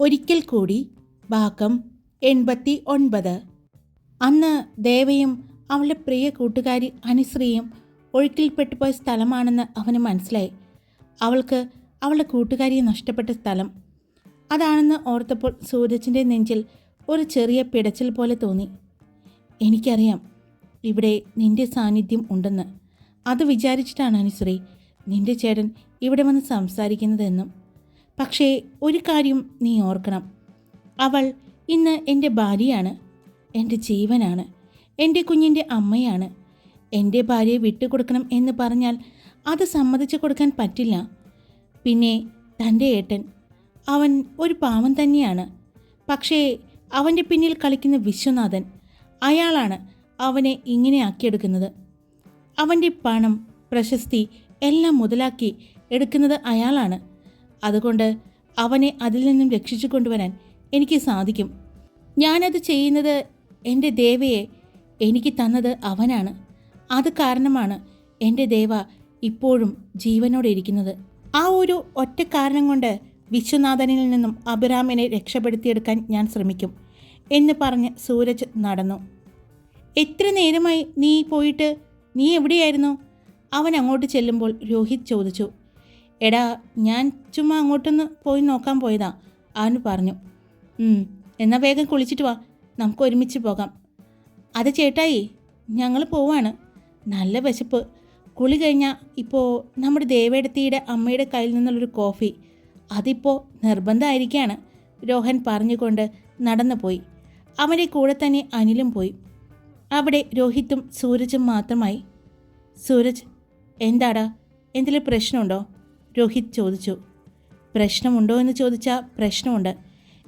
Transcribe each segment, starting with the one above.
ഒരിക്കൽ കൂടി ഭാഗം എൺപത്തി ഒൻപത് അന്ന് ദേവയും അവളുടെ പ്രിയ കൂട്ടുകാരി അനുശ്രീയും ഒഴുക്കിൽപ്പെട്ടുപോയ സ്ഥലമാണെന്ന് അവന് മനസ്സിലായി. അവൾക്ക് അവളുടെ കൂട്ടുകാരിയെ നഷ്ടപ്പെട്ട സ്ഥലം. അതാണെന്ന് ഓർത്തപ്പോൾ സൂരജിന്റെ നെഞ്ചിൽ ഒരു ചെറിയ പിടച്ചിൽ പോലെ തോന്നി. എനിക്കറിയാം ഇവിടെ നിന്റെ സാന്നിധ്യം ഉണ്ടെന്ന്. അത് വിചാരിച്ചിട്ടാണ് അനുശ്രീ നിന്റെ ചേട്ടൻ ഇവിടെ വന്ന് സംസാരിക്കുന്നതെന്നും. പക്ഷേ ഒരു കാര്യം നീ ഓർക്കണം. അവൾ ഇന്ന് എന്റെ ഭാര്യയാണ് എന്റെ ജീവനാണ് എന്റെ കുഞ്ഞിന്റെ അമ്മയാണ്. എന്റെ ഭാര്യയെ വിട്ടുകൊടുക്കണം എന്ന് പറഞ്ഞാൽ അത് സമ്മതിച്ചു കൊടുക്കാൻ പറ്റില്ല. പിന്നെ തന്റെ ഏട്ടൻ അവൻ ഒരു പാവം തന്നെയാണ്. പക്ഷേ അവന്റെ പിന്നിൽ കളിക്കുന്ന വിശ്വനാഥൻ അയാളാണ് അവനെ ഇങ്ങനെ ആക്കിയെടുക്കുന്നത്. അവന്റെ പണം പ്രശസ്തി എല്ലാം മുതലാക്കി എടുക്കുന്നത് അയാളാണ്. അതുകൊണ്ട് അവനെ അതിൽ നിന്നും രക്ഷിച്ചു കൊണ്ടുവരാൻ എനിക്ക് സാധിക്കും. ഞാനത് ചെയ്യുന്നത് എന്റെ ദേവയെ എനിക്ക് തന്നത് അവനാണ്. അത് കാരണമാണ് എന്റെ ദേവ ഇപ്പോഴും ജീവനോടെ ഇരിക്കുന്നത്. ആ ഒരു ഒറ്റ കാരണം കൊണ്ട് വിശ്വനാഥനിൽ നിന്നും അഭിരാമിനെ രക്ഷപ്പെടുത്തിയെടുക്കാൻ ഞാൻ ശ്രമിക്കും എന്ന് പറഞ്ഞ് സൂരജ് നടന്നു. എത്ര നേരമായി നീ പോയിട്ട് നീ എവിടെയായിരുന്നു? അവൻ അങ്ങോട്ട് ചെല്ലുമ്പോൾ രോഹിത് ചോദിച്ചു. എടാ ഞാൻ ചുമ്മാ അങ്ങോട്ടൊന്ന് പോയി നോക്കാൻ പോയതാ അവന് പറഞ്ഞു. എന്നാൽ എന്നാ വേഗം കുളിച്ചിട്ട് വാ നമുക്ക് ഒരുമിച്ച് പോകാം. അത് ചേട്ടായി ഞങ്ങൾ പോവാണ്. നല്ല വിശപ്പ്. കുളി കഴിഞ്ഞാൽ ഇപ്പോൾ നമ്മുടെ ദേവേടത്തിയുടെ അമ്മയുടെ കയ്യിൽ നിന്നുള്ളൊരു കോഫി. അതിപ്പോൾ നിർബന്ധമായിരിക്കുകയാണ് രോഹൻ പറഞ്ഞുകൊണ്ട് നടന്നു പോയി. അവന്റെ കൂടെ തന്നെ അനിലും പോയി. അവിടെ രോഹിത്തും സൂരജും മാത്രമായി. സൂരജ് എന്താടാ എന്തെങ്കിലും പ്രശ്നമുണ്ടോ? രോഹിത് ചോദിച്ചു. പ്രശ്നമുണ്ടോ? എന്ന് ചോദിച്ചാൽ പ്രശ്നമുണ്ട്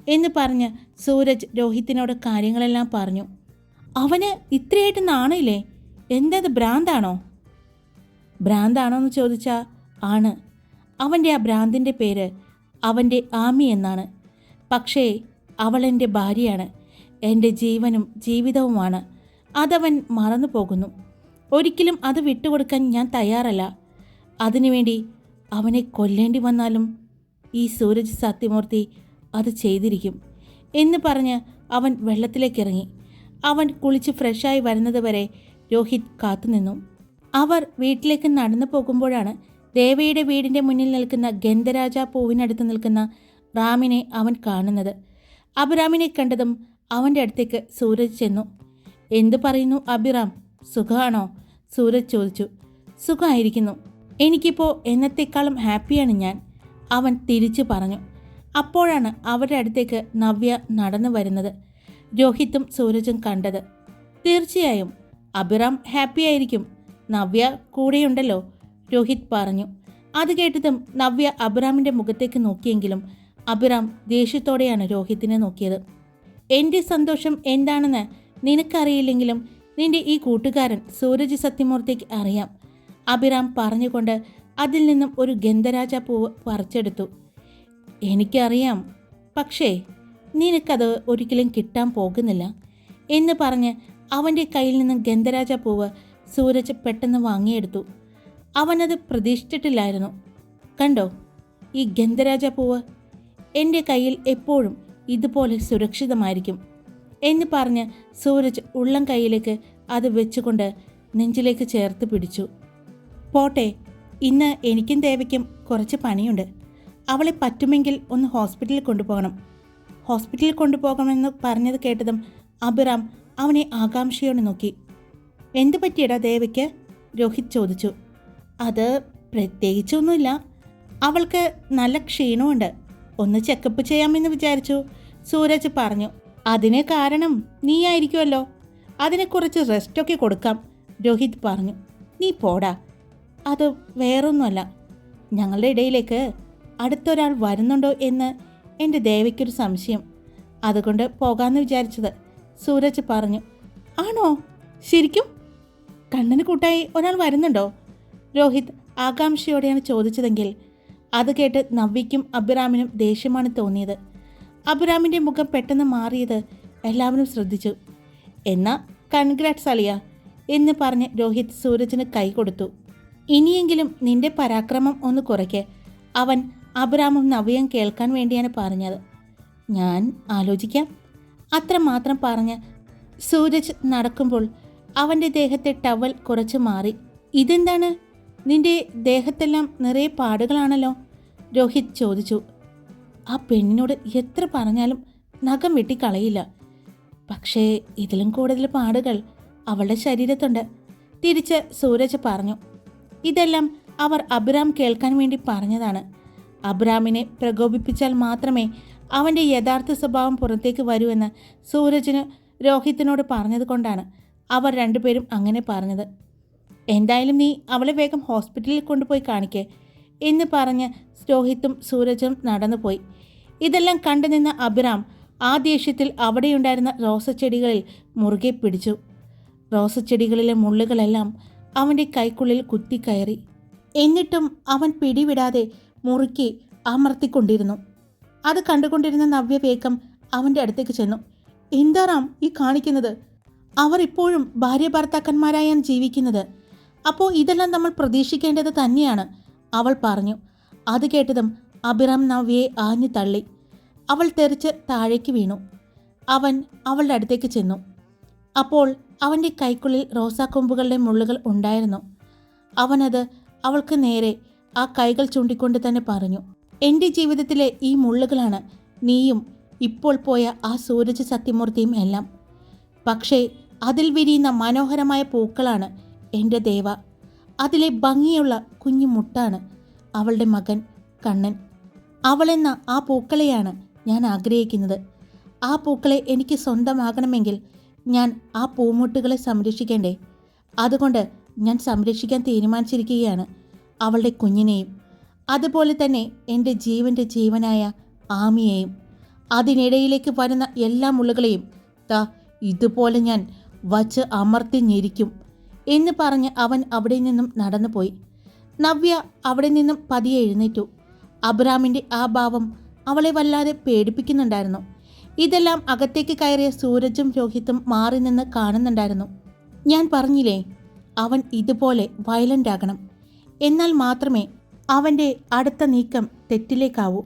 എന്ന് പറഞ്ഞ് സൂരജ് രോഹിത്തിനോട് കാര്യങ്ങളെല്ലാം പറഞ്ഞു. അവന് ഇത്രയായിട്ട് നാണയില്ലേ എന്തത് ഭ്രാന്താണോ? ഭ്രാന്താണോ? എന്ന് ചോദിച്ചാൽ ആണ്. അവന്റെ ആ ഭ്രാന്തിന്റെ പേര് അവന്റെ ആമി എന്നാണ്. പക്ഷേ അവൾ എന്റെ ഭാര്യയാണ്. എന്റെ ജീവനും ജീവിതവുമാണ്. അതവൻ മറന്നു പോകുന്നു ഒരിക്കലും അത് വിട്ടുകൊടുക്കാൻ ഞാൻ തയ്യാറല്ല. അതിനുവേണ്ടി അവനെ കൊല്ലേണ്ടി വന്നാലും ഈ സൂരജ് സത്യമൂർത്തി അത് ചെയ്തിരിക്കും എന്ന് പറഞ്ഞ് അവൻ വെള്ളത്തിലേക്കിറങ്ങി. അവൻ കുളിച്ച് ഫ്രഷായി വരുന്നത് വരെ രോഹിത് കാത്തുനിന്നു അവർ വീട്ടിലേക്ക് നടന്നു പോകുമ്പോഴാണ് ദേവയുടെ വീടിന്റെ മുന്നിൽ നിൽക്കുന്ന ഗന്ധരാജ പൂവിനടുത്ത് നിൽക്കുന്ന റാമിനെ അവൻ കാണുന്നത്. അബിറാമിനെ കണ്ടതും അവന്റെ അടുത്തേക്ക് സൂരജ് ചെന്നു. എന്തു പറയുന്നു അബിറാം സുഖമാണോ സൂരജ് ചോദിച്ചു. സുഖമായിരിക്കുന്നു എനിക്കിപ്പോൾ എന്നത്തേക്കാളും ഹാപ്പിയാണ് ഞാൻ അവൻ തിരിച്ചു പറഞ്ഞു. അപ്പോഴാണ് അവരുടെ അടുത്തേക്ക് നവ്യ നടന്നു വരുന്നത് രോഹിത്തും സൂരജും കണ്ടത്. തീർച്ചയായും അഭിറാം ഹാപ്പി ആയിരിക്കും. നവ്യ കൂടെയുണ്ടല്ലോ രോഹിത് പറഞ്ഞു. അത് കേട്ടതും നവ്യ അഭിറാമിന്റെ മുഖത്തേക്ക് നോക്കിയെങ്കിലും അഭിറാം ദേഷ്യത്തോടെയാണ് രോഹിത്തിനെ നോക്കിയത്. എന്റെ സന്തോഷം എന്താണെന്ന് നിനക്കറിയില്ലെങ്കിലും നിന്റെ ഈ കൂട്ടുകാരൻ സൂരജ് സത്യമൂർത്തിക്ക് അറിയാം. അഭിറാം പറഞ്ഞുകൊണ്ട് അതിൽ നിന്നും ഒരു ഗന്ധരാജ പൂവ് പറിച്ചെടുത്തു. എനിക്കറിയാം. പക്ഷേ നിനക്കത് ഒരിക്കലും കിട്ടാൻ പോകുന്നില്ല എന്ന് പറഞ്ഞ് അവന്റെ കയ്യിൽ നിന്നും ഗന്ധരാജ പൂവ് സൂരജ് പെട്ടെന്ന് വാങ്ങിയെടുത്തു. അവനത് പ്രതീക്ഷിച്ചിട്ടില്ലായിരുന്നു. കണ്ടോ ഈ ഗന്ധരാജ പൂവ് എന്റെ കയ്യിൽ എപ്പോഴും ഇതുപോലെ സുരക്ഷിതമായിരിക്കും എന്ന് പറഞ്ഞ് സൂരജ് ഉള്ളം കൈയിലേക്ക് അത് വെച്ചുകൊണ്ട് നെഞ്ചിലേക്ക് ചേർത്ത് പിടിച്ചു. പോട്ടെ ഇന്ന് എനിക്കും ദേവയ്ക്കും കുറച്ച് പണിയുണ്ട്. അവളെ പറ്റുമെങ്കിൽ ഒന്ന് ഹോസ്പിറ്റലിൽ കൊണ്ടുപോകണം. ഹോസ്പിറ്റലിൽ കൊണ്ടുപോകണമെന്ന് പറഞ്ഞത് കേട്ടതും അബിറാം അവനെ ആകാംക്ഷയോടെ നോക്കി. എന്തു പറ്റിയടാ ദേവയ്ക്ക്? രോഹിത് ചോദിച്ചു. അത് പ്രത്യേകിച്ചൊന്നുമില്ല. അവൾക്ക് നല്ല ക്ഷീണമുണ്ട്. ഒന്ന് ചെക്കപ്പ് ചെയ്യാമെന്ന് വിചാരിച്ചു സൂരജ് പറഞ്ഞു. അതിന് കാരണം നീയായിരിക്കുമല്ലോ. അതിനെ കുറച്ച് റെസ്റ്റൊക്കെ കൊടുക്കാം രോഹിത് പറഞ്ഞു. നീ പോടാ. അത് വേറൊന്നുമല്ല. ഞങ്ങളുടെ ഇടയിലേക്ക് അടുത്തൊരാൾ വരുന്നുണ്ടോ എന്ന് എന്റെ ദേവയ്ക്കൊരു സംശയം. അതുകൊണ്ട് പോകാമെന്ന് വിചാരിച്ചത് സൂരജ് പറഞ്ഞു ആണോ? ശരിക്കും? കണ്ണന് കൂട്ടായി ഒരാൾ വരുന്നുണ്ടോ? രോഹിത് ആകാംക്ഷയോടെയാണ് ചോദിച്ചതെങ്കിൽ അത് കേട്ട് നവ്യയ്ക്കും അബ്രാമിനും ദേഷ്യമാണ് തോന്നിയത്. അബിറാമിന്റെ മുഖം പെട്ടെന്ന് മാറിയത് എല്ലാവരും ശ്രദ്ധിച്ചു. എന്നാ കൺഗ്രാറ്റ്സ് അളിയ എന്ന് പറഞ്ഞ് രോഹിത് സൂരജിന് കൈ കൊടുത്തു. ഇനിയെങ്കിലും നിന്റെ പരാക്രമം ഒന്ന് കുറയ്ക്ക്. അവൻ അബ്രാമും നവ്യം കേൾക്കാൻ വേണ്ടിയാണ് പറഞ്ഞത്. ഞാൻ ആലോചിക്കാം. അത്രമാത്രം പറഞ്ഞ് സൂരജ് നടക്കുമ്പോൾ അവന്റെ ദേഹത്തെ ടവൽ കുറച്ച് മാറി. ഇതെന്താണ്? നിന്റെ ദേഹത്തെല്ലാം നിറയെ പാടുകളാണല്ലോ? രോഹിത് ചോദിച്ചു. ആ പെണ്ണിനോട് എത്ര പറഞ്ഞാലും നഖം വെട്ടിക്കളയില്ല. പക്ഷേ ഇതിലും കൂടുതൽ പാടുകൾ അവളുടെ ശരീരത്തുണ്ട്. തിരിച്ച് സൂരജ് പറഞ്ഞു. ഇതെല്ലാം അവർ അബ്രാം കേൾക്കാൻ വേണ്ടി പറഞ്ഞതാണ്. അബ്രാമിനെ പ്രകോപിപ്പിച്ചാൽ മാത്രമേ അവന്റെ യഥാർത്ഥ സ്വഭാവം പുറത്തേക്ക് വരൂ എന്ന് സൂരജിന് രോഹിത്തിനോട് പറഞ്ഞതുകൊണ്ടാണ് അവർ രണ്ടുപേരും അങ്ങനെ പറഞ്ഞത്. എന്തായാലും നീ അവളെ വേഗം ഹോസ്പിറ്റലിൽ കൊണ്ടുപോയി കാണിക്കേ എന്ന് പറഞ്ഞ് രോഹിത്തും സൂരജും നടന്നുപോയി. ഇതെല്ലാം കണ്ടുനിന്ന അബ്രാം ആ ദേഷ്യത്തിൽ അവിടെയുണ്ടായിരുന്ന റോസച്ചെടികളിൽ മുറുകെ പിടിച്ചു. റോസച്ചെടികളിലെ മുള്ളുകളെല്ലാം അവന്റെ കൈക്കുള്ളിൽ കുത്തിക്കയറി എന്നിട്ടും അവൻ പിടിവിടാതെ മുറുക്കി അമർത്തിക്കൊണ്ടിരുന്നു. അത് കണ്ടുകൊണ്ടിരുന്ന നവ്യ വേഗം അവന്റെ അടുത്തേക്ക് ചെന്നു. എന്താറാം ഈ കാണിക്കുന്നത്? അവർ ഇപ്പോഴും ഭാര്യ ഭർത്താക്കന്മാരായാണ് ജീവിക്കുന്നത്. അപ്പോൾ ഇതെല്ലാം നമ്മൾ പ്രതീക്ഷിക്കേണ്ടത് തന്നെയാണ് അവൾ പറഞ്ഞു. അത് കേട്ടതും അഭിറാം നവ്യയെ ആഞ്ഞു തള്ളി. അവൾ തെറിച്ച് താഴേക്ക് വീണു. അവൻ അവളുടെ അടുത്തേക്ക് ചെന്നു. അപ്പോൾ അവന്റെ കൈക്കുള്ളിൽ റോസാക്കൊമ്പുകളുടെ മുള്ളുകൾ ഉണ്ടായിരുന്നു. അവനത് അവൾക്ക് നേരെ ആ കൈകൾ ചൂണ്ടിക്കൊണ്ട് തന്നെ പറഞ്ഞു എന്റെ ജീവിതത്തിലെ ഈ മുള്ളുകളാണ് നീയും ഇപ്പോൾ പോയ ആ സൂരജ് സത്യമൂർത്തിയും എല്ലാം. പക്ഷേ അതിൽ വിരിയുന്ന മനോഹരമായ പൂക്കളാണ് എന്റെ ദേവ. അതിലെ ഭംഗിയുള്ള കുഞ്ഞു മുട്ടാണ് അവളുടെ മകൻ കണ്ണൻ. അവളെന്ന ആ പൂക്കളെയാണ് ഞാൻ ആഗ്രഹിക്കുന്നത്. ആ പൂക്കളെ എനിക്ക് സ്വന്തമാകണമെങ്കിൽ ഞാൻ ആ പൂമുട്ടുകളെ സംരക്ഷിക്കേണ്ടേ? അതുകൊണ്ട് ഞാൻ സംരക്ഷിക്കാൻ തീരുമാനിച്ചിരിക്കുകയാണ് അവളുടെ കുഞ്ഞിനെയും. അതുപോലെ തന്നെ എന്റെ ജീവന്റെ ജീവനായ ആമിയെയും. അതിനിടയിലേക്ക് വരുന്ന എല്ലാ മുള്ളുകളെയും താ ഇതുപോലെ ഞാൻ വച്ച് അമർത്തി ഞെരിക്കും എന്ന് പറഞ്ഞ് അവൻ അവിടെ നിന്നും നടന്നുപോയി. നവ്യ അവിടെ നിന്നും പതിയെ എഴുന്നേറ്റു. അബ്രാമിന്റെ ആ ഭാവം അവളെ വല്ലാതെ പേടിപ്പിക്കുന്നുണ്ടായിരുന്നു. ഇതെല്ലാം അകത്തേക്ക് കയറിയ സൂരജും രോഹിത്തും മാറി നിന്ന് കാണുന്നുണ്ടായിരുന്നു. ഞാൻ പറഞ്ഞില്ലേ അവൻ ഇതുപോലെ വയലന്റ് ആകണം. എന്നാൽ മാത്രമേ അവന്റെ അടുത്ത നീക്കം തെറ്റിലേക്കാവൂ.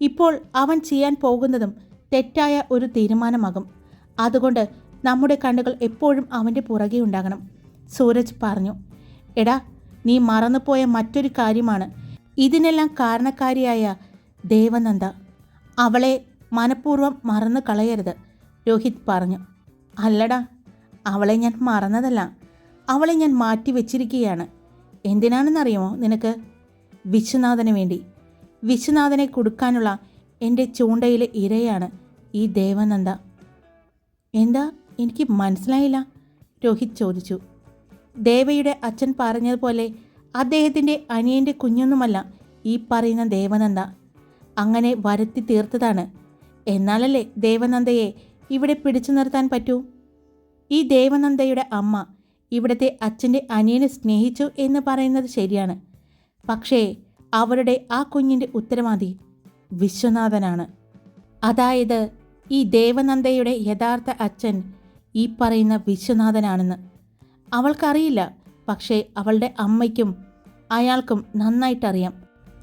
ഇപ്പോൾ അവൻ ചെയ്യാൻ പോകുന്നതും തെറ്റായ ഒരു തീരുമാനമാകും. അതുകൊണ്ട് നമ്മുടെ കണ്ണുകൾ എപ്പോഴും അവന്റെ പുറകെ ഉണ്ടാകണം സൂരജ് പറഞ്ഞു. എടാ നീ മറന്നുപോയ മറ്റൊരു കാര്യമാണ്. ഇതിനെല്ലാം കാരണക്കാരിയായ ദേവനന്ദ. അവളെ മനഃപൂർവം മറന്നു കളയരുത് രോഹിത് പറഞ്ഞു. അല്ലടാ അവളെ ഞാൻ മറന്നതല്ല. അവളെ ഞാൻ മാറ്റി വെച്ചിരിക്കുകയാണ്. എന്തിനാണെന്നറിയുമോ നിനക്ക്? വിശ്വനാഥന് വേണ്ടി. വിശ്വനാഥനെ കൊടുക്കാനുള്ള എന്റെ ചൂണ്ടയിലെ ഇരയാണ് ഈ ദേവനന്ദ. എന്താ? എനിക്ക് മനസ്സിലായില്ല രോഹിത് ചോദിച്ചു. ദേവയുടെ അച്ഛൻ പറഞ്ഞതുപോലെ അദ്ദേഹത്തിന്റെ അനിയന്റെ കുഞ്ഞൊന്നുമല്ല ഈ പറയുന്ന ദേവനന്ദ. അങ്ങനെ വരുത്തി തീർത്തതാണ് എന്നാലല്ലേ ദേവനന്ദയെ ഇവിടെ പിടിച്ചു നിർത്താൻ പറ്റൂ? ഈ ദേവനന്ദയുടെ അമ്മ ഇവിടുത്തെ അച്ഛന്റെ അനിയനെ സ്നേഹിച്ചു എന്ന് പറയുന്നത് ശരിയാണ്. പക്ഷേ അവരുടെ ആ കുഞ്ഞിന്റെ ഉത്തരവാദി വിശ്വനാഥനാണ്. അതായത് ഈ ദേവനന്ദയുടെ യഥാർത്ഥ അച്ഛൻ ഈ പറയുന്ന വിശ്വനാഥനാണെന്ന്. അവൾക്കറിയില്ല പക്ഷേ അവളുടെ അമ്മയ്ക്കും അയാൾക്കും നന്നായിട്ടറിയാം.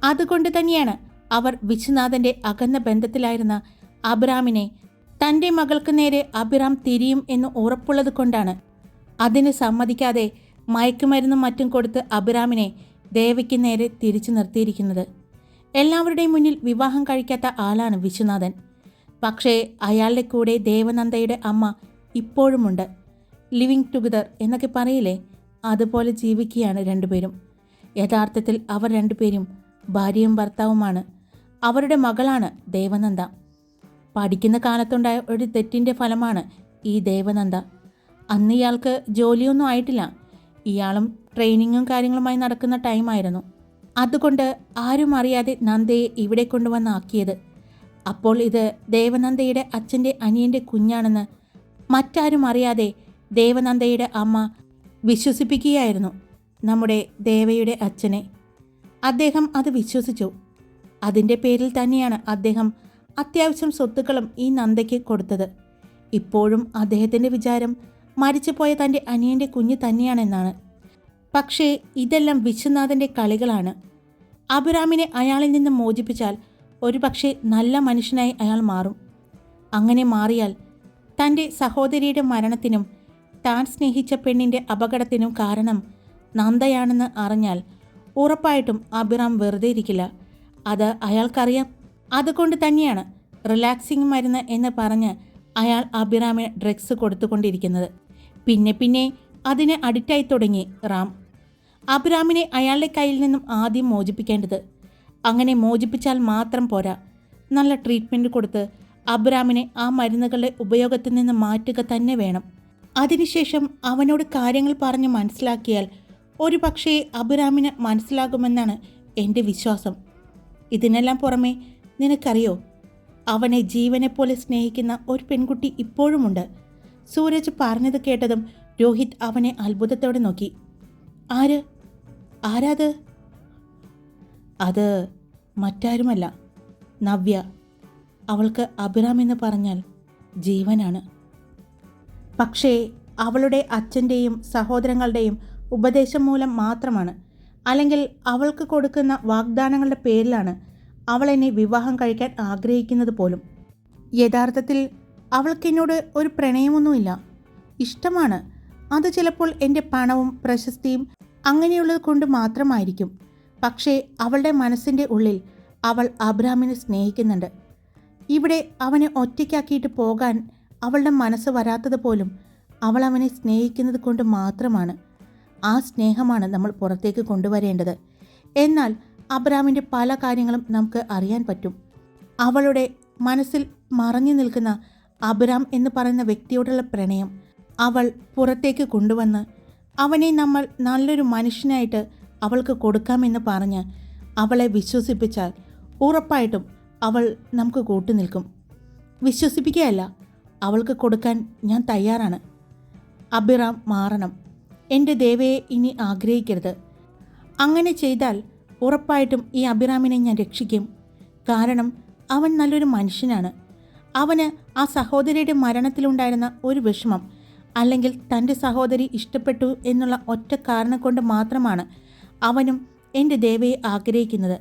അതുകൊണ്ട് തന്നെയാണ് അവർ വിശ്വനാഥന്റെ അകന്ന ബന്ധത്തിലായിരുന്ന അബ്രാമിനെ തന്റെ മകൾക്ക് നേരെ അബിറാം തിരിയും എന്ന് ഉറപ്പുള്ളത് കൊണ്ടാണ്. അതിന് സമ്മതിക്കാതെ മയക്കുമരുന്നും മറ്റും കൊടുത്ത് അബിറാമിനെ ദേവയ്ക്ക് നേരെ തിരിച്ചു നിർത്തിയിരിക്കുന്നത്. എല്ലാവരുടെയും മുന്നിൽ വിവാഹം കഴിക്കാത്ത ആളാണ് വിശ്വനാഥൻ. പക്ഷേ അയാളുടെ കൂടെ ദേവനന്ദയുടെ അമ്മ ഇപ്പോഴുമുണ്ട്. ലിവിങ് ടുഗദർ എന്നൊക്കെ പറയില്ലേ? അതുപോലെ ജീവിക്കുകയാണ് രണ്ടുപേരും. യഥാർത്ഥത്തിൽ അവർ രണ്ടുപേരും ഭാര്യയും ഭർത്താവുമാണ്. അവരുടെ മകളാണ് ദേവനന്ദ. പഠിക്കുന്ന കാലത്തുണ്ടായ ഒരു തെറ്റിന്റെ ഫലമാണ് ഈ ദേവനന്ദ. അന്ന് ഇയാൾക്ക് ജോലിയൊന്നും ആയിട്ടില്ല. ഇയാളും ട്രെയിനിങ്ങും കാര്യങ്ങളുമായി നടക്കുന്ന ടൈമായിരുന്നു അതുകൊണ്ട് ആരും അറിയാതെ നന്ദയെ ഇവിടെ കൊണ്ടുവന്നാക്കിയത് അപ്പോൾ ഇത് ദേവനന്ദയുടെ അച്ഛന്റെ അനിയന്റെ കുഞ്ഞാണെന്ന് മറ്റാരും അറിയാതെ ദേവനന്ദയുടെ അമ്മ വിശ്വസിപ്പിക്കുകയായിരുന്നു നമ്മുടെ ദേവയുടെ അച്ഛനെ. അദ്ദേഹം അത് വിശ്വസിച്ചു. അതിന്റെ പേരിൽ തന്നെയാണ് അദ്ദേഹം അത്യാവശ്യം സ്വത്തുക്കളും ഈ നന്ദയ്ക്ക് കൊടുത്തത്. ഇപ്പോഴും അദ്ദേഹത്തിന്റെ വിചാരം മരിച്ചുപോയ തന്റെ അനിയന്റെ കുഞ്ഞ് തന്നെയാണെന്നാണ്. പക്ഷേ ഇതെല്ലാം വിശ്വനാഥന്റെ കളികളാണ്. അബുരാമിനെ അയാളിൽ നിന്ന് മോചിപ്പിച്ചാൽ ഒരുപക്ഷെ നല്ല മനുഷ്യനായി അയാൾ മാറും. അങ്ങനെ മാറിയാൽ തന്റെ സഹോദരിയുടെ മരണത്തിനും താൻ സ്നേഹിച്ച പെണ്ണിന്റെ അപകടത്തിനും കാരണം നന്ദയാണെന്ന് അറിഞ്ഞാൽ ഉറപ്പായിട്ടും അബിറാം വെറുതെ ഇരിക്കില്ല. അത് അയാൾക്കറിയാം. അതുകൊണ്ട് തന്നെയാണ് റിലാക്സിങ് മരുന്ന് എന്ന് പറഞ്ഞ് അയാൾ അഭിറാമിന് ഡ്രഗ്സ് കൊടുത്തുകൊണ്ടിരിക്കുന്നത്. പിന്നെ പിന്നെ അതിന് അഡിക്റ്റായി തുടങ്ങി റാം. അഭിറാമിനെ അയാളുടെ കയ്യിൽ നിന്നും ആദ്യം മോചിപ്പിക്കേണ്ടത്. അങ്ങനെ മോചിപ്പിച്ചാൽ മാത്രം പോരാ. നല്ല ട്രീറ്റ്മെന്റ് കൊടുത്ത് അബ്രാമിനെ ആ മരുന്നുകളുടെ ഉപയോഗത്തിൽ നിന്ന് മാറ്റുക തന്നെ വേണം. അതിനുശേഷം അവനോട് കാര്യങ്ങൾ പറഞ്ഞ് മനസ്സിലാക്കിയാൽ ഒരു പക്ഷേ അബ്രാമിന് മനസ്സിലാകുമെന്നാണ് എന്റെ വിശ്വാസം. ഇതിനെല്ലാം പുറമെ നിനക്കറിയോ? അവനെ ജീവനെപ്പോലെ സ്നേഹിക്കുന്ന ഒരു പെൺകുട്ടി ഇപ്പോഴുമുണ്ട്. സൂരജ് പറഞ്ഞത് കേട്ടതും രോഹിത് അവനെ അത്ഭുതത്തോടെ നോക്കി. ആര്? ആരാത്? അത് മറ്റാരുമല്ല. നവ്യ. അവൾക്ക് അഭിറാം എന്ന് പറഞ്ഞാൽ ജീവനാണ്. പക്ഷേ അവളുടെ അച്ഛന്റെയും സഹോദരങ്ങളുടെയും ഉപദേശം മൂലം മാത്രമാണ്. അല്ലെങ്കിൽ അവൾക്ക് കൊടുക്കുന്ന വാഗ്ദാനങ്ങളുടെ പേരിലാണ് അവൾ എന്നെ വിവാഹം കഴിക്കാൻ ആഗ്രഹിക്കുന്നത് പോലും. യഥാർത്ഥത്തിൽ അവൾക്കെന്നോട് ഒരു പ്രണയമൊന്നുമില്ല. ഇഷ്ടമാണ്. അത് ചിലപ്പോൾ എന്റെ പണവും പ്രശസ്തിയും അങ്ങനെയുള്ളത് കൊണ്ട് മാത്രമായിരിക്കും. പക്ഷേ അവളുടെ മനസ്സിന്റെ ഉള്ളിൽ അവൾ അബ്രാമിനെ സ്നേഹിക്കുന്നുണ്ട്. ഇവിടെ അവനെ ഒറ്റയ്ക്കാക്കിയിട്ട് പോകാൻ അവളുടെ മനസ്സ് വരാത്തത് പോലും അവൾ അവനെ സ്നേഹിക്കുന്നത് കൊണ്ട് മാത്രമാണ്. ആ സ്നേഹമാണ് നമ്മൾ പുറത്തേക്ക് കൊണ്ടുവരേണ്ടത്. എന്നാൽ അബ്രാമിന്റെ പല കാര്യങ്ങളും നമുക്ക് അറിയാൻ പറ്റും. അവളുടെ മനസ്സിൽ മറഞ്ഞു നിൽക്കുന്ന അബ്രാം എന്ന് പറയുന്ന വ്യക്തിയോടുള്ള പ്രണയം അവൾ പുറത്തേക്ക് കൊണ്ടുവന്ന് അവനെ നമ്മൾ നല്ലൊരു മനുഷ്യനായിട്ട് അവൾക്ക് കൊടുക്കാമെന്ന് പറഞ്ഞ് അവളെ വിശ്വസിപ്പിച്ചാൽ ഉറപ്പായിട്ടും അവൾ നമുക്ക് കൂട്ടുനിൽക്കും വിശ്വസിപ്പിക്കുകയല്ല അവൾക്ക് കൊടുക്കാൻ ഞാൻ തയ്യാറാണ്. അബിറാം മാറണം. എന്റെ ദേവയെ ഇനി ആഗ്രഹിക്കരുത്. അങ്ങനെ ചെയ്താൽ ഉറപ്പായിട്ടും ഈ അഭിറാമിനെ ഞാൻ രക്ഷിക്കും. കാരണം അവൻ നല്ലൊരു മനുഷ്യനാണ്. അവന് ആ സഹോദരിയുടെ മരണത്തിലുണ്ടായിരുന്ന ഒരു വിഷമം അല്ലെങ്കിൽ തന്റെ സഹോദരി ഇഷ്ടപ്പെട്ടു എന്നുള്ള ഒറ്റ കാരണം കൊണ്ട് മാത്രമാണ് അവനും എന്റെ ദേവയെ ആഗ്രഹിക്കുന്നത്.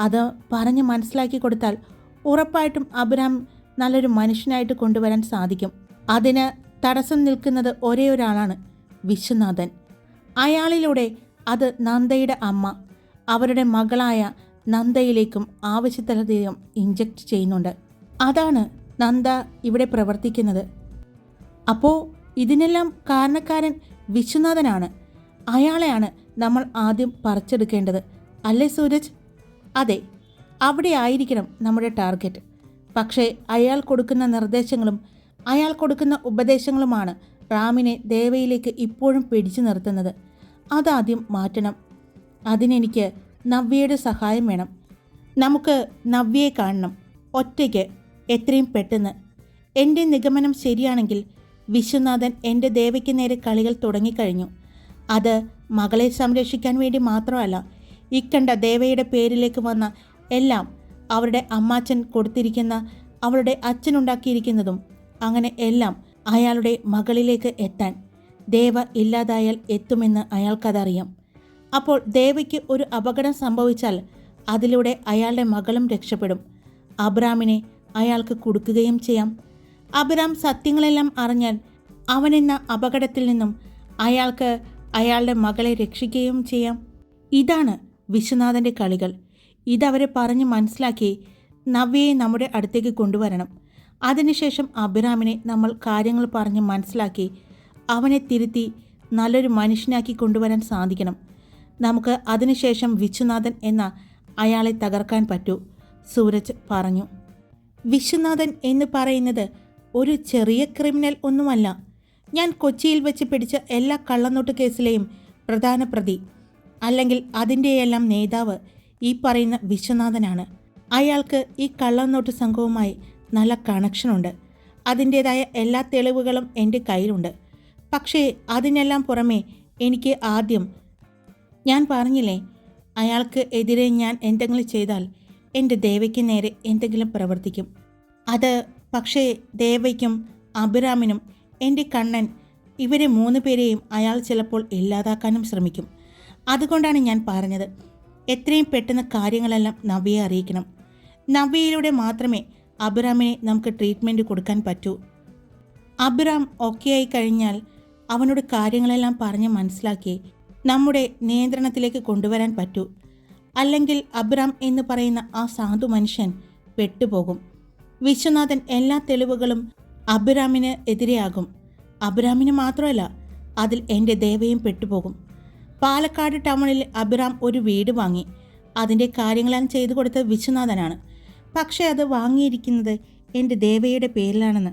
അത് പറഞ്ഞ് മനസ്സിലാക്കി കൊടുത്താൽ ഉറപ്പായിട്ടും അബ്രാം നല്ലൊരു മനുഷ്യനായിട്ട് കൊണ്ടുവരാൻ സാധിക്കും. അതിന് തടസ്സം നിൽക്കുന്നത് ഒരേ ഒരാളാണ് വിശ്വനാഥൻ. അയാളിലൂടെ അത് നന്ദയുടെ അമ്മ. അവരുടെ മകളായ നന്ദയിലേക്കും ആവശ്യത്തിലധികം ഇഞ്ചക്ട് ചെയ്യുന്നുണ്ട്. അതാണ് നന്ദ ഇവിടെ പ്രവർത്തിക്കുന്നത്. അപ്പോൾ ഇതിനെല്ലാം കാരണക്കാരൻ വിശ്വനാഥനാണ്. അയാളെയാണ് നമ്മൾ ആദ്യം പറിച്ചെടുക്കേണ്ടത്. അല്ലേ സൂരജ്? അതെ അവിടെ ആയിരിക്കണം നമ്മുടെ ടാർഗറ്റ്. പക്ഷേ അയാൾ കൊടുക്കുന്ന നിർദ്ദേശങ്ങളും അയാൾ കൊടുക്കുന്ന ഉപദേശങ്ങളുമാണ് റാമിനെ ദേവയിലേക്ക് ഇപ്പോഴും പിടിച്ചു നിർത്തുന്നത്. അതാദ്യം മാറ്റണം. അതിനെനിക്ക് നവ്യയുടെ സഹായം വേണം. നമുക്ക് നവ്യയെ കാണണം. ഒറ്റയ്ക്ക് എത്രയും പെട്ടെന്ന്. എന്റെ നിഗമനം ശരിയാണെങ്കിൽ വിശ്വനാഥൻ എന്റെ ദേവയ്ക്ക് നേരെ കളികൾ തുടങ്ങിക്കഴിഞ്ഞു. അത് മകളെ സംരക്ഷിക്കാൻ വേണ്ടി മാത്രമല്ല ഇക്കണ്ട ദേവയുടെ പേരിലേക്ക് വന്ന എല്ലാം അവരുടെ അമ്മാച്ചൻ കൊടുത്തിരിക്കുന്ന അവളുടെ അച്ഛനുണ്ടാക്കിയിരിക്കുന്നതും അങ്ങനെ എല്ലാം അയാളുടെ മകളിലേക്ക് എത്താൻ ദേവ ഇല്ലാതായാൽ എത്തുമെന്ന് അയാൾക്കതറിയാം. അപ്പോൾ ദേവയ്ക്ക് ഒരു അപകടം സംഭവിച്ചാൽ അതിലൂടെ അയാളുടെ മകളും രക്ഷപ്പെടും. അബ്രാമിനെ അയാൾക്ക് കൊടുക്കുകയും ചെയ്യാം. അബ്രാം സത്യങ്ങളെല്ലാം അറിഞ്ഞാൽ അവനെന്ന അപകടത്തിൽ നിന്നും അയാൾക്ക് അയാളുടെ മകളെ രക്ഷിക്കുകയും ചെയ്യാം. ഇതാണ് വിശ്വനാഥന്റെ കളികൾ. ഇതവരെ പറഞ്ഞ് മനസ്സിലാക്കി നവ്യയെ നമ്മുടെ അടുത്തേക്ക് കൊണ്ടുവരണം. അതിനുശേഷം അഭിറാമിനെ നമ്മൾ കാര്യങ്ങൾ പറഞ്ഞ് മനസ്സിലാക്കി അവനെ തിരുത്തി നല്ലൊരു മനുഷ്യനാക്കി കൊണ്ടുവരാൻ സാധിക്കണം. നമുക്ക് അതിനുശേഷം വിശ്വനാഥൻ എന്ന അയാളെ തകർക്കാൻ പറ്റൂ സൂരജ് പറഞ്ഞു. വിശ്വനാഥൻ എന്ന് പറയുന്നത് ഒരു ചെറിയ ക്രിമിനൽ ഒന്നുമല്ല. ഞാൻ കൊച്ചിയിൽ വെച്ച് പിടിച്ച എല്ലാ കള്ളനോട്ട് കേസിലെയും പ്രധാന പ്രതി അല്ലെങ്കിൽ അതിന്റെയെല്ലാം നേതാവ് ഈ പറയുന്ന വിശ്വനാഥനാണ്. അയാൾക്ക് ഈ കള്ളനോട്ട് സംഘവുമായി നല്ല കണക്ഷനുണ്ട് അതിന്റേതായ എല്ലാ തെളിവുകളും എന്റെ കയ്യിലുണ്ട്. പക്ഷേ അതിനെല്ലാം പുറമേ എനിക്ക് ആദ്യം ഞാൻ പറഞ്ഞില്ലേ അയാൾക്ക് എതിരെ ഞാൻ എന്തെങ്കിലും ചെയ്താൽ എന്റെ ദേവയ്ക്ക് നേരെ എന്തെങ്കിലും പ്രവർത്തിക്കും. അത് പക്ഷേ ദേവയ്ക്കും അഭിരാമിനും എന്റെ കണ്ണൻ ഇവരെ മൂന്ന് പേരെയും അയാൾ ചിലപ്പോൾ ഇല്ലാതാക്കാനും ശ്രമിക്കും. അതുകൊണ്ടാണ് ഞാൻ പറഞ്ഞത് എത്രയും പെട്ടെന്ന് കാര്യങ്ങളെല്ലാം നവ്യയെ അറിയിക്കണം. നവ്യയിലൂടെ മാത്രമേ അബ്രാമിനെ നമുക്ക് ട്രീറ്റ്മെന്റ് കൊടുക്കാൻ പറ്റൂ. അബ്രാം ഓക്കെ ആയി കഴിഞ്ഞാൽ അവനോട് കാര്യങ്ങളെല്ലാം പറഞ്ഞ് മനസ്സിലാക്കി നമ്മുടെ നിയന്ത്രണത്തിലേക്ക് കൊണ്ടുവരാൻ പറ്റൂ. അല്ലെങ്കിൽ അബ്രാം എന്ന് പറയുന്ന ആ സാധു മനുഷ്യൻ പെട്ടുപോകും. വിശ്വനാഥൻ എല്ലാ തെളിവുകളും അബ്രാമിന് എതിരെയാകും. അബ്രാമിന് മാത്രമല്ല അതിൽ എന്റെ ദേവയും പെട്ടുപോകും. പാലക്കാട് ടൗണിൽ അബ്രാം ഒരു വീട് വാങ്ങി. അതിന്റെ കാര്യങ്ങളാൻ ചെയ്തു കൊടുത്തത് വിശ്വനാഥനാണ്. പക്ഷേ അത് വാങ്ങിയിരിക്കുന്നത് എന്റെ ദേവയുടെ പേരിലാണെന്ന്.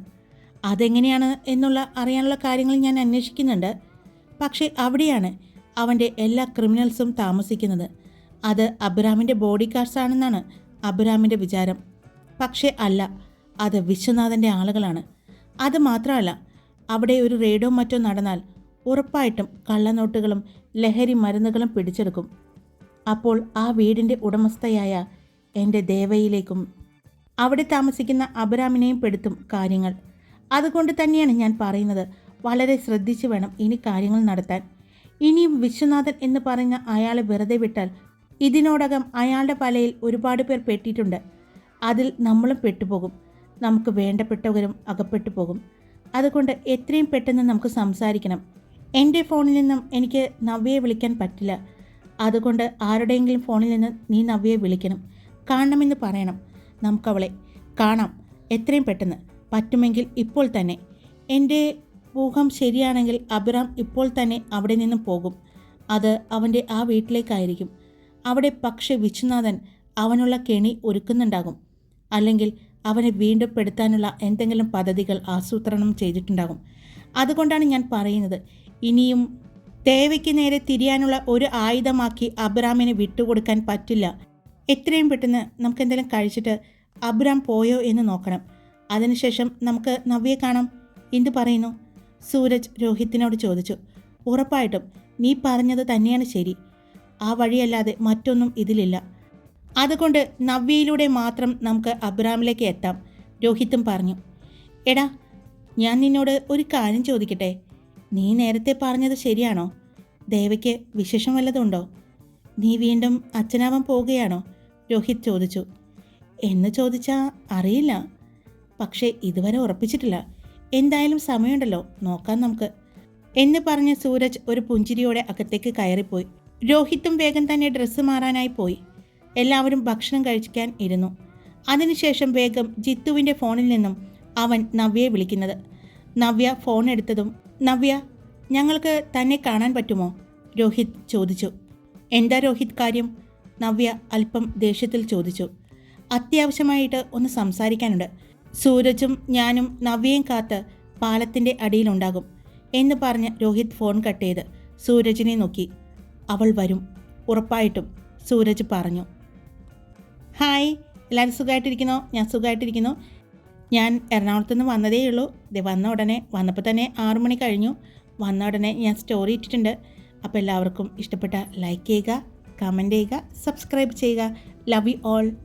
അതെങ്ങനെയാണ് എന്നുള്ള അറിയാനുള്ള കാര്യങ്ങൾ ഞാൻ അന്വേഷിക്കുന്നുണ്ട്. പക്ഷേ അവിടെയാണ് അവന്റെ എല്ലാ ക്രിമിനൽസും താമസിക്കുന്നത്. അത് അബ്രാമിന്റെ ബോഡി ഗാർഡ്സ് ആണെന്നാണ് അബ്രാമിന്റെ വിചാരം. പക്ഷേ അല്ല അത് വിശ്വനാഥന്റെ ആളുകളാണ്. അത് മാത്രമല്ല അവിടെ ഒരു റെയ്ഡോ മറ്റോ നടന്നാൽ ഉറപ്പായിട്ടും കള്ളനോട്ടുകളും ലഹരി മരുന്നുകളും പിടിച്ചെടുക്കും. അപ്പോൾ ആ വീടിന്റെ ഉടമസ്ഥയായ എന്റെ ദേവയിലേക്കും അവിടെ താമസിക്കുന്ന അബ്രാമിനെയും പെടുത്തും കാര്യങ്ങൾ. അതുകൊണ്ട് തന്നെയാണ് ഞാൻ പറയുന്നത് വളരെ ശ്രദ്ധിച്ചു വേണം ഇനി കാര്യങ്ങൾ നടത്താൻ. ഇനിയും വിശ്വനാഥൻ എന്ന് പറഞ്ഞ അയാളെ വെറുതെ വിട്ടാൽ ഇതിനോടകം അയാളുടെ പലയിൽ ഒരുപാട് പേർ പെട്ടിട്ടുണ്ട്. അതിൽ നമ്മളും പെട്ടുപോകും. നമുക്ക് വേണ്ടപ്പെട്ടവരും അകപ്പെട്ടു പോകും. അതുകൊണ്ട് എത്രയും പെട്ടെന്ന് നമുക്ക് സംസാരിക്കണം. എന്റെ ഫോണിൽ നിന്നും എനിക്ക് നവ്യയെ വിളിക്കാൻ പറ്റില്ല. അതുകൊണ്ട് ആരുടെയെങ്കിലും ഫോണിൽ നിന്ന് നീ നവ്യയെ വിളിക്കണം. കാണണമെന്ന് പറയണം. നമുക്കവളെ കാണാം. എത്രയും പെട്ടെന്ന്. പറ്റുമെങ്കിൽ ഇപ്പോൾ തന്നെ. എന്റെ ഊഹം ശരിയാണെങ്കിൽ അബ്രാം ഇപ്പോൾ തന്നെ അവിടെ നിന്നും പോകും. അത് അവന്റെ ആ വീട്ടിലേക്കായിരിക്കും. അവിടെ പക്ഷെ വിശ്വനാഥൻ അവനുള്ള കെണി ഒരുക്കുന്നുണ്ടാകും. അല്ലെങ്കിൽ അവനെ വീണ്ടും പെടുത്താനുള്ള എന്തെങ്കിലും പദ്ധതികൾ ആസൂത്രണം ചെയ്തിട്ടുണ്ടാകും. അതുകൊണ്ടാണ് ഞാൻ പറയുന്നത് ഇനിയും തേവയ്ക്ക് നേരെ തിരിയാനുള്ള ഒരു ആയുധമാക്കി അബ്രാമിനെ വിട്ടുകൊടുക്കാൻ പറ്റില്ല. എത്രയും പെട്ടെന്ന് നമുക്ക് എന്തെങ്കിലും കഴിച്ചിട്ട് അബ്രാം പോയോ എന്ന് നോക്കണം. അതിനുശേഷം നമുക്ക് നവ്യെ കാണാം. എന്ത് പറയുന്നു? സൂരജ് രോഹിത്തിനോട് ചോദിച്ചു ഉറപ്പായിട്ടും നീ പറഞ്ഞത് തന്നെയാണ് ശരി. ആ വഴിയല്ലാതെ മറ്റൊന്നും ഇതിലില്ല. അതുകൊണ്ട് നവ്യയിലൂടെ മാത്രം നമുക്ക് അബ്രാമിലേക്ക് എത്താം രോഹിത്തും പറഞ്ഞു. എടാ ഞാൻ നിന്നോട് ഒരു കാര്യം ചോദിക്കട്ടെ? നീ നേരത്തെ പറഞ്ഞത് ശരിയാണോ? ദേവയ്ക്ക് വിശേഷം വല്ലതുണ്ടോ നീ വീണ്ടും അച്ഛനാവാൻ പോവുകയാണോ? രോഹിത് ചോദിച്ചു. എന്ന് ചോദിച്ചാൽ അറിയില്ല. പക്ഷേ ഇതുവരെ ഉറപ്പിച്ചിട്ടില്ല. എന്തായാലും സമയമുണ്ടല്ലോ നോക്കാം നമുക്ക്. എന്ന് പറഞ്ഞ് സൂരജ് ഒരു പുഞ്ചിരിയോടെ അകത്തേക്ക് കയറിപ്പോയി. രോഹിത്തും വേഗം തന്നെ ഡ്രസ്സ് മാറാനായി പോയി. എല്ലാവരും ഭക്ഷണം കഴിക്കാൻ ഇരുന്നു. അതിനുശേഷം വേഗം ജിത്തുവിന്റെ ഫോണിൽ നിന്നും അവൻ നവ്യയെ വിളിക്കുന്നത്. നവ്യ ഫോൺ എടുത്തതും നവ്യ ഞങ്ങൾക്ക് തന്നെ കാണാൻ പറ്റുമോ? രോഹിത് ചോദിച്ചു. എന്താ രോഹിത് കാര്യം? നവ്യ അല്പം ദേഷ്യത്തിൽ ചോദിച്ചു. അത്യാവശ്യമായിട്ട് ഒന്ന് സംസാരിക്കാനുണ്ട്. സൂരജും ഞാനും നവ്യയും കാത്ത് പാലത്തിന്റെ അടിയിലുണ്ടാകും എന്ന് പറഞ്ഞ് രോഹിത് ഫോൺ കട്ട് ചെയ്ത് സൂരജിനെ നോക്കി. അവൾ വരും ഉറപ്പായിട്ടും സൂരജ് പറഞ്ഞു. ഹായ് എല്ലാവരും സുഖമായിട്ടിരിക്കുന്നു? ഞാൻ സുഖമായിട്ടിരിക്കുന്നു. ഞാൻ എറണാകുളത്ത് നിന്ന് വന്നതേ ഉള്ളൂ ഇത് വന്ന ഉടനെ വന്നപ്പോൾ തന്നെ ആറു മണി കഴിഞ്ഞു. വന്ന ഉടനെ ഞാൻ സ്റ്റോറി ഇട്ടിട്ടുണ്ട്. അപ്പോൾ എല്ലാവർക്കും ഇഷ്ടപ്പെട്ട ലൈക്ക് ചെയ്യുക കമന്റ് ചെയ്യുക സബ്സ്ക്രൈബ് ചെയ്യുക. Love you all